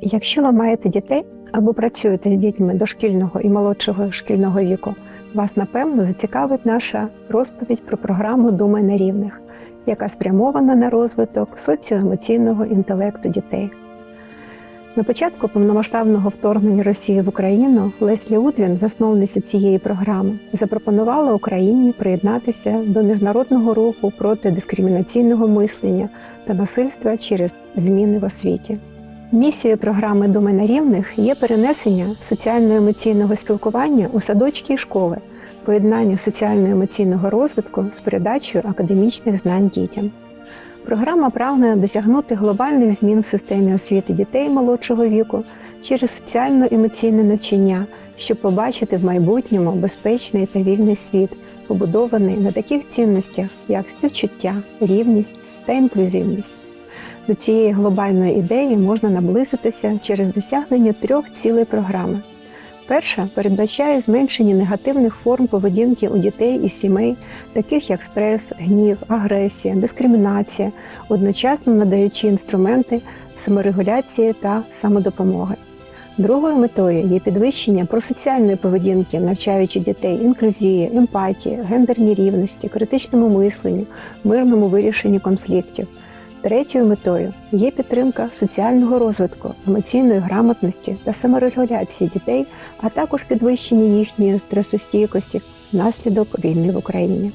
Якщо ви маєте дітей або працюєте з дітьми дошкільного і молодшого шкільного віку, вас напевно зацікавить наша розповідь про програму Думай на рівних, яка спрямована на розвиток соціоемоційного інтелекту дітей. На початку повномасштабного вторгнення Росії в Україну Леслі Удвін, засновниця цієї програми, запропонувала Україні приєднатися до міжнародного руху проти дискримінаційного мислення та насильства через зміни в освіті. Місією програми Думи на рівних є перенесення соціально-емоційного спілкування у садочки і школи, поєднання соціально-емоційного розвитку з передачею академічних знань дітям. Програма прагне досягнути глобальних змін в системі освіти дітей молодшого віку через соціально-емоційне навчання, щоб побачити в майбутньому безпечний та вільний світ, побудований на таких цінностях, як співчуття, рівність та інклюзивність. До цієї глобальної ідеї можна наблизитися через досягнення трьох цілей програми. Перша передбачає зменшення негативних форм поведінки у дітей і сімей, таких як стрес, гнів, агресія, дискримінація, одночасно надаючи інструменти саморегуляції та самодопомоги. Другою метою є підвищення просоціальної поведінки, навчаючи дітей інклюзії, емпатії, гендерній рівності, критичному мисленню, мирному вирішенні конфліктів. Третьою метою є підтримка соціального розвитку, емоційної грамотності та саморегуляції дітей, а також підвищення їхньої стресостійкості внаслідок війни в Україні.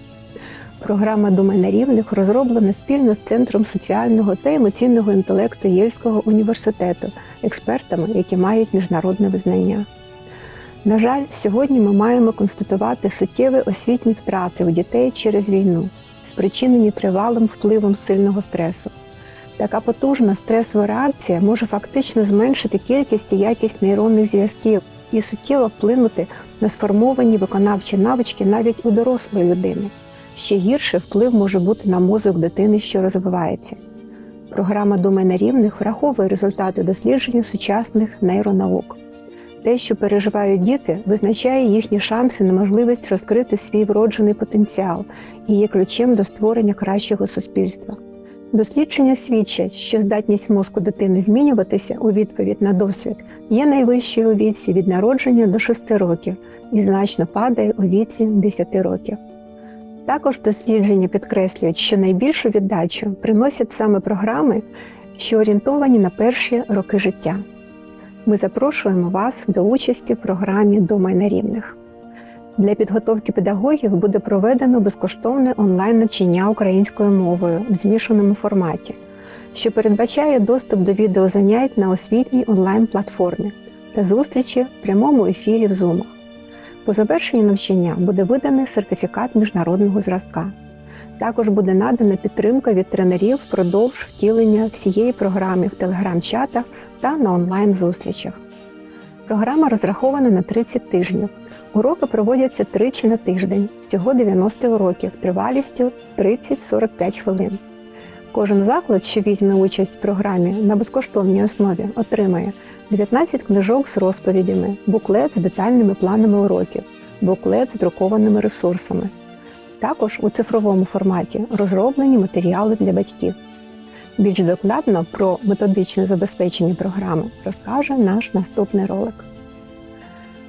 Програма Думай на рівних розроблена спільно з Центром соціального та емоційного інтелекту Єльського університету, експертами, які мають міжнародне визнання. На жаль, сьогодні ми маємо констатувати суттєві освітні втрати у дітей через війну, спричинені тривалим впливом сильного стресу. Така потужна стресова реакція може фактично зменшити кількість і якість нейронних зв'язків і суттєво вплинути на сформовані виконавчі навички навіть у дорослої людини. Ще гірше вплив може бути на мозок дитини, що розвивається. Програма Думай на рівних враховує результати дослідження сучасних нейронаук. Те, що переживають діти, визначає їхні шанси на можливість розкрити свій вроджений потенціал і є ключем до створення кращого суспільства. Дослідження свідчать, що здатність мозку дитини змінюватися у відповідь на досвід є найвищою у віці від народження до 6 років і значно падає у віці 10 років. Також дослідження підкреслюють, що найбільшу віддачу приносять саме програми, що орієнтовані на перші роки життя. Ми запрошуємо вас до участі в програмі Думай на рівних. Для підготовки педагогів буде проведено безкоштовне онлайн-навчання українською мовою в змішаному форматі, що передбачає доступ до відеозанять на освітній онлайн-платформі та зустрічі в прямому ефірі в Zoom. По завершенні навчання буде виданий сертифікат міжнародного зразка. Також буде надана підтримка від тренерів впродовж втілення всієї програми в телеграм-чатах та на онлайн-зустрічах. Програма розрахована на 30 тижнів. Уроки проводяться тричі на тиждень, всього 90 уроків, тривалістю 30-45 хвилин. Кожен заклад, що візьме участь в програмі на безкоштовній основі, отримає 19 книжок з розповідями, буклет з детальними планами уроків, буклет з друкованими ресурсами. Також у цифровому форматі розроблені матеріали для батьків. Більш докладно про методичне забезпечення програми розкаже наш наступний ролик.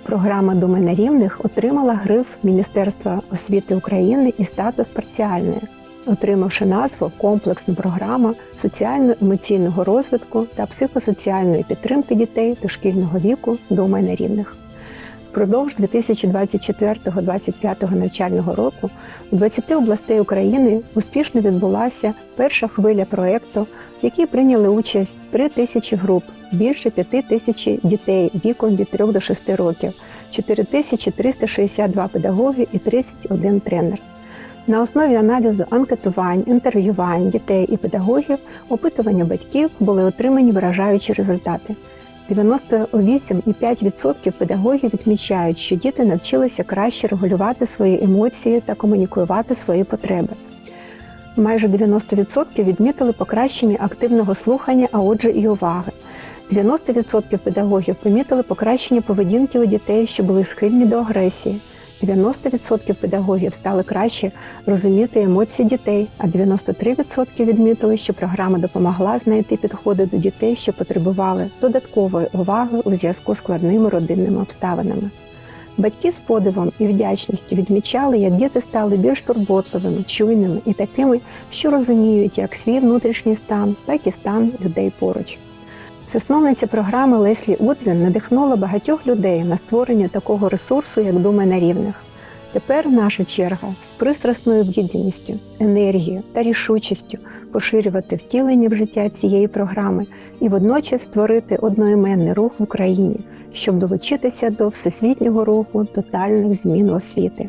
Програма Думи на рівних отримала гриф Міністерства освіти України і статус парціальної, отримавши назву Комплексна програма соціально-емоційного розвитку та психосоціальної підтримки дітей дошкільного віку Думай на рівних. Впродовж 2024-2025 навчального року у 20 областей України успішно відбулася перша хвиля проєкту, в якій прийняли участь 3 тисячі груп, більше 5 тисяч дітей віком від 3 до 6 років, 4362 педагоги і 31 тренер. На основі аналізу анкетувань, інтерв'ювань дітей і педагогів, опитування батьків були отримані вражаючі результати. 98,5% педагогів відмічають, що діти навчилися краще регулювати свої емоції та комунікувати свої потреби. Майже 90% відмітили покращення активного слухання, а отже, і уваги. 90% педагогів помітили покращення поведінки у дітей, що були схильні до агресії. 90% педагогів стали краще розуміти емоції дітей, а 93% відмітили, що програма допомогла знайти підходи до дітей, що потребували додаткової уваги у зв'язку з складними родинними обставинами. Батьки з подивом і вдячністю відмічали, як діти стали більш турботливими, чуйними і такими, що розуміють як свій внутрішній стан, так і стан людей поруч. Засновниця програми Леслі Утлін надихнула багатьох людей на створення такого ресурсу, як Думи на рівних. Тепер наша черга з пристрасною відданістю, енергією та рішучістю поширювати втілення в життя цієї програми і водночас створити одноіменний рух в Україні, щоб долучитися до всесвітнього руху тотальних змін освіти.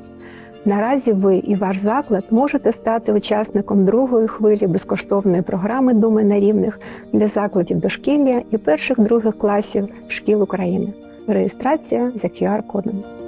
Наразі ви і ваш заклад можете стати учасником другої хвилі безкоштовної програми Думи на рівних для закладів дошкілля і перших других класів шкіл України. Реєстрація за QR-кодом.